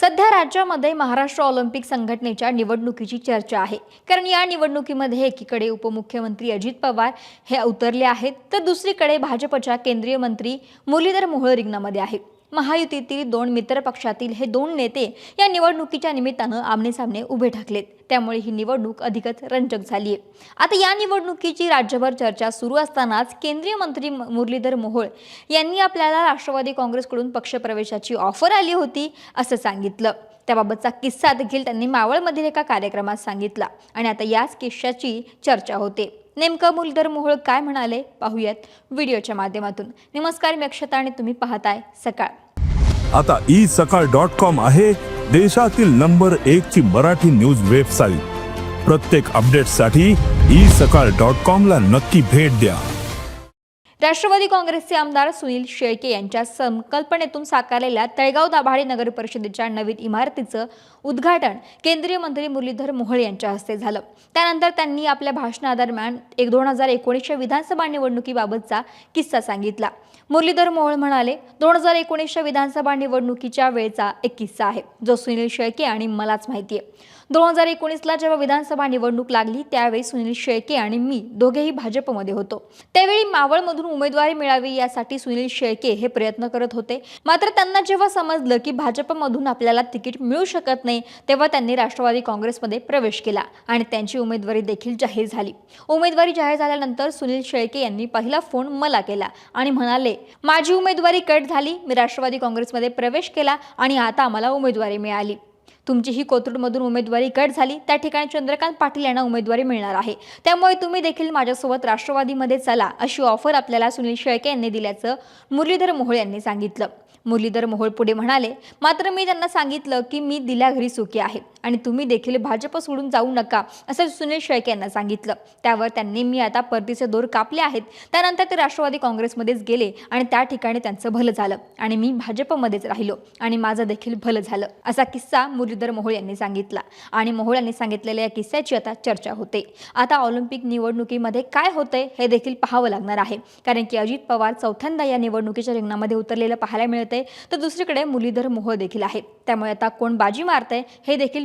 सध्या राज्यामध्ये महाराष्ट्र ऑलिम्पिक संघटनेच्या निवडणुकीची चर्चा आहे. कारण या निवडणुकीमध्ये एकीकडे उपमुख्यमंत्री अजित पवार हे उतरले आहेत तर दुसरीकडे भाजपच्या केंद्रीय मंत्री मुरलीधर मोहोळ रिंगणामध्ये आहे महायुतीतील दोन मित्र पक्षातील हे दोन नेते या निवडणुकीच्या निमित्तानं आमनेसामने उभे ठाकलेत. त्यामुळे ही निवडणूक अधिकच रंजक झाली आहे आता या निवडणुकीची राज्यभर चर्चा सुरू असतानाच केंद्रीय मंत्री मुरलीधर मोहोळ यांनी आपल्याला राष्ट्रवादी काँग्रेसकडून पक्षप्रवेशाची ऑफर आली होती असं सांगितलं. त्याबाबतचा किस्सा देखील त्यांनी मावळमधील एका कार्यक्रमात सांगितला आणि आता याच किस्साची चर्चा होते. नेमकं मुरलीधर मोहोळ काय म्हणाले पाहूयात व्हिडिओच्या माध्यमातून. नमस्कार मी अक्षता आणि तुम्ही पाहताय सकाळ. आता ई सकाळ डॉट कॉम आहे देशातील नंबर एक ची मराठी न्यूज वेबसाईट. प्रत्येक अपडेटसाठी ई सकाळ डॉट कॉम ला नक्की भेट द्या. राष्ट्रवादी काँग्रेसचे आमदार सुनील शेळके यांच्या संकल्पनेतून साकारलेल्या तळेगाव दाभाडे नगर परिषदेच्या नवीन इमारतीचं उद्घाटन केंद्रीय मंत्री मुरलीधर मोहोळ यांच्या हस्ते झालं. त्यानंतर त्यांनी आपल्या भाषणादरम्यान एक दोन हजार एकोणीसच्या विधानसभा निवडणुकीबाबतचा किस्सा सांगितला. मुरलीधर मोहोळ म्हणाले दोन हजार एकोणीसच्या विधानसभा निवडणुकीच्या वेळचा एक किस्सा आहे जो सुनील शेळके आणि मलाच माहिती आहे. दोन हजार एकोणीसला जेव्हा विधानसभा निवडणूक लागली त्यावेळी सुनील शेळके आणि मी दोघेही भाजपमध्ये होतो. त्यावेळी मावळमधून उमेदवारी मिळावी यासाठी सुनील शेळके हे प्रयत्न करत होते. मात्र त्यांना जेव्हा समजलं की भाजपमधून आपल्याला तिकीट मिळू शकत नाही तेव्हा त्यांनी राष्ट्रवादी काँग्रेसमध्ये प्रवेश केला आणि त्यांची उमेदवारी देखील जाहीर झाली. उमेदवारी जाहीर झाल्यानंतर सुनील शेळके यांनी पहिला फोन मला केला आणि म्हणाले माझी उमेदवारी कट झाली मी राष्ट्रवादी काँग्रेसमध्ये प्रवेश केला आणि आता आम्हाला उमेदवारी मिळाली. तुमची ही कोथरूडमधून उमेदवारी कट झाली त्या ठिकाणी चंद्रकांत पाटील यांना उमेदवारी मिळणार आहे. त्यामुळे तुम्ही देखील माझ्यासोबत राष्ट्रवादीमध्ये चला अशी ऑफर आपल्याला सुनील शेळके यांनी दिल्याचं मुरलीधर मोहोळ यांनी सांगितलं. मुरलीधर मोहोळ पुढे म्हणाले मात्र मी त्यांना सांगितलं की मी दिल्या घरी सुखी आहे. आणि तुम्ही देखील भाजप सोडून जाऊ नका असं सुनील शेळके यांना सांगितलं. त्यावर त्यांनी मी आता परतीचे दोर कापले आहेत. त्यानंतर ते राष्ट्रवादी काँग्रेसमध्येच गेले आणि त्या ठिकाणी त्यांचं भलं झालं आणि मी भाजपमध्येच राहिलो आणि माझं देखील भलं झालं असा किस्सा मुरलीधर मोहोळ यांनी सांगितला. आणि मोहोळ यांनी सांगितलेल्या या किस्स्याची आता चर्चा होते. आता ऑलिम्पिक निवडणुकीमध्ये काय होतंय हे देखील पाहावं लागणार आहे. कारण की अजित पवार चौथ्यांदा या निवडणुकीच्या रिंगणामध्ये उतरलेलं पाहायला मिळतंय. तर दुसरीकडे मुरलीधर मोहोळ देखील आहे. त्यामुळे आता कोण बाजी मारतंय हे देखील